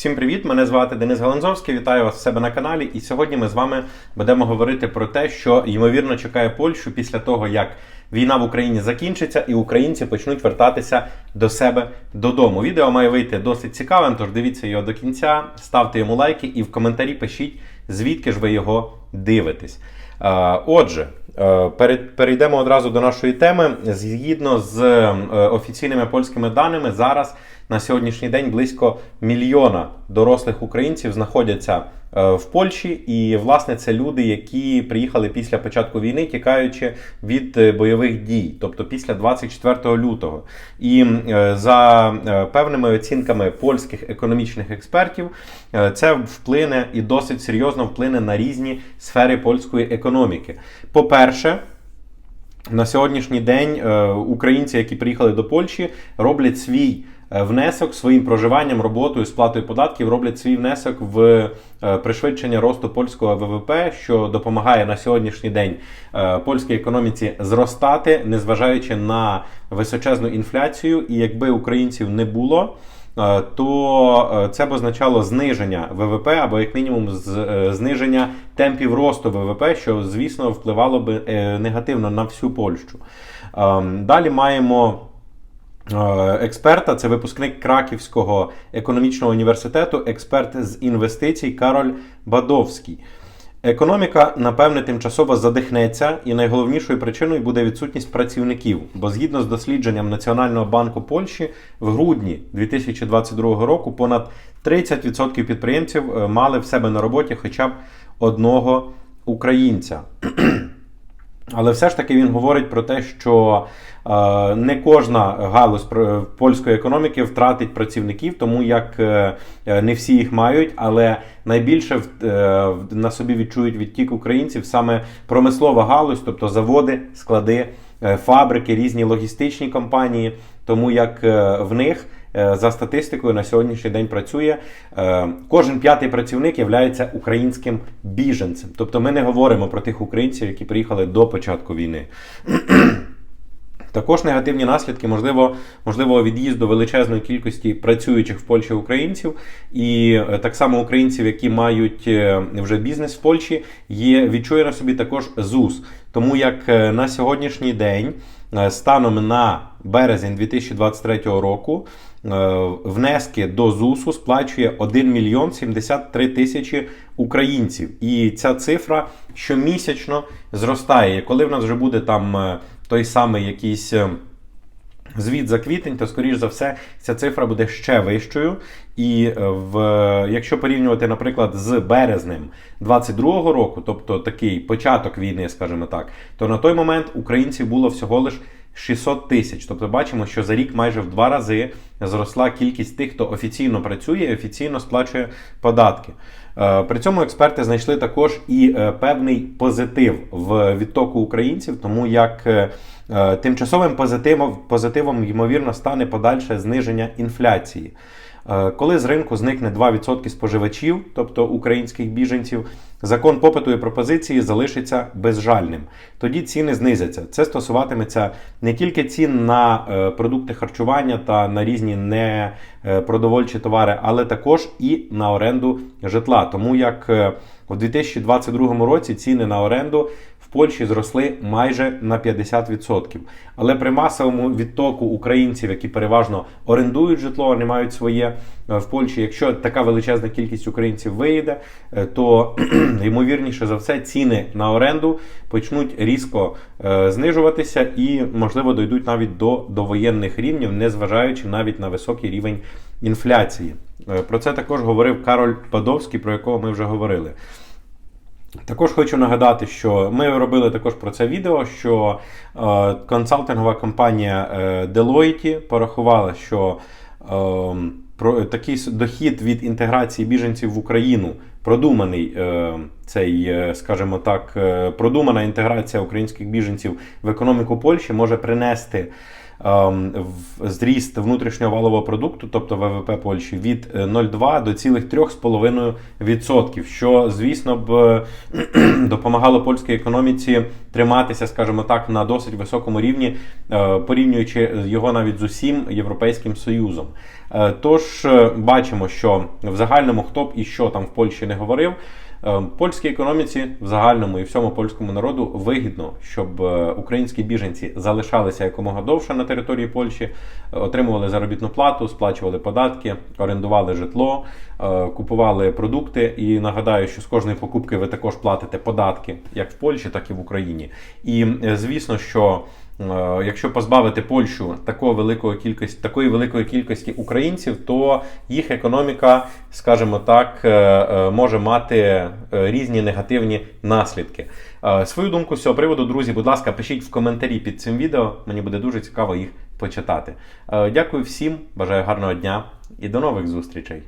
Всім привіт! Мене звати Денис Галанзовський. Вітаю вас у себе на каналі. І сьогодні ми з вами будемо говорити про те, що ймовірно чекає Польщу після того, як війна в Україні закінчиться, і українці почнуть вертатися до себе додому. Відео має вийти досить цікавим, тож дивіться його до кінця, ставте йому лайки і в коментарі пишіть, звідки ж ви його дивитесь. Е, Отже, е, перейдемо одразу до нашої теми. Згідно з е, офіційними польськими даними, зараз на сьогоднішній день близько мільйона дорослих українців знаходяться е, в Польщі, і власне це люди, які приїхали після початку війни, тікаючи від е, бойових дій, тобто після 24 лютого. І е, за певними оцінками польських економічних експертів, це вплине і досить серйозно вплине на різні сфери польської економіки. По-перше, на сьогоднішній день українці, які приїхали до Польщі, роблять свій внесок своїм проживанням, роботою, сплатою податків, роблять свій внесок в е, пришвидшення росту польського ВВП, що допомагає на сьогоднішній день е, польській економіці зростати, незважаючи на височезну інфляцію. І якби українців не було. е, То е, це б означало зниження ВВП або як мінімум е, зниження темпів росту ВВП, що звісно впливало би е, негативно на всю Польщу. Ем, Далі маємо е, експерта, це випускник Краківського економічного університету, експерт з інвестицій Кароль Бадовський. Економіка, напевне, тимчасово задихнеться, і найголовнішою причиною буде відсутність працівників. Бо згідно з дослідженням Національного банку Польщі, в грудні 2022 року понад 30% підприємців е, мали в себе на роботі хоча б одного українця. Але все ж таки він говорить про те, що е, не кожна галузь польської економіки втратить працівників, тому як е, е, не всі їх мають, але найбільше е, на собі відчують відтік українців саме промислова галузь, тобто заводи, склади, е, фабрики, різні логістичні компанії, тому як е, в них. е, За статистикою на сьогоднішній день працює е, кожен п'ятий працівник є українським біженцем. Тобто ми не говоримо про тих українців, які приїхали до початку війни. Також негативні наслідки, можливо, можливо, від'їзду величезної кількості працюючих в Польщі українців, і е, так само українців, які мають е, вже бізнес в Польщі, є відчує на собі також ЗУС. Тому як е, на сьогоднішній день, станом на березень 2023 року, е, внески до ЗУСу сплачує 1 мільйон 73 тисячі українців. І ця цифра щомісячно зростає. Коли в нас вже буде там е, той самий якийсь. Звіт за квітень, то скоріш за все ця цифра буде ще вищою. І е, в, якщо порівнювати, наприклад, з березнем 22-го року, тобто такий початок війни, скажімо так, то на той момент українців було всього лиш 600 тисяч. Тобто бачимо, що за рік майже в два рази зросла кількість тих, хто офіційно працює і офіційно сплачує податки. Е, При цьому експерти знайшли також і е, певний позитив в відтоку українців, тому як е, тимчасовим позитивом, позитивом ймовірно стане подальше зниження інфляції. Е, Коли з ринку зникне 2% споживачів, тобто українських біженців, закон попиту і пропозиції залишиться безжальним. Тоді ціни знизяться. Це стосуватиметься не тільки цін на е, продукти харчування та на різні непродовольчі товари, але також і на оренду житла. Тому як е, у 2022 році ціни на оренду Польщі зросли майже на 50%. Але при масовому відтоку українців, які переважно орендують житло, а не мають своє е, в Польщі, якщо така величезна кількість українців виїде, е, то ймовірніше за все ціни на оренду почнуть різко е, знижуватися і, можливо, дойдуть навіть до довоєнних рівнів, незважаючи навіть на високий рівень інфляції. Про це також говорив Кароль Падовський, про якого ми вже говорили. Також хочу нагадати, що ми робили також про це відео, що е, консалтингова компанія е, Deloitte порахувала, що е, про, такий дохід від інтеграції біженців в Україну продуманий е, цей, е, скажімо так, е, продумана інтеграція українських біженців в економіку Польщі може принести зріст внутрішнього валового продукту, тобто ВВП Польщі, від е, 0,2 до цілих 3,5%, що, звісно, б е, допомагало польській економіці триматися, скажімо так, на досить високому рівні, е, порівнюючи його навіть з усім Європейським Союзом. Е, Тож е, бачимо, що в загальному хто б і що там в Польщі не говорив. Е, Польській економіці в загальному і всьому польському народу вигідно, щоб е, українські біженці залишалися якомога довше на території Польщі, отримували заробітну плату, сплачували податки, орендували житло, е, купували продукти. І нагадаю, що з кожної покупки ви також платите податки як в Польщі, так і в Україні. І звісно, що Якщо позбавити Польщу такої великої кількості, такої великої кількості українців, то їх економіка, скажімо так, е, е, може мати е, різні негативні наслідки. Е, Свою думку з цього приводу, друзі, будь ласка, пишіть в коментарі під цим відео. Мені буде дуже цікаво їх почитати. Е, Дякую всім, бажаю гарного дня і до нових зустрічей.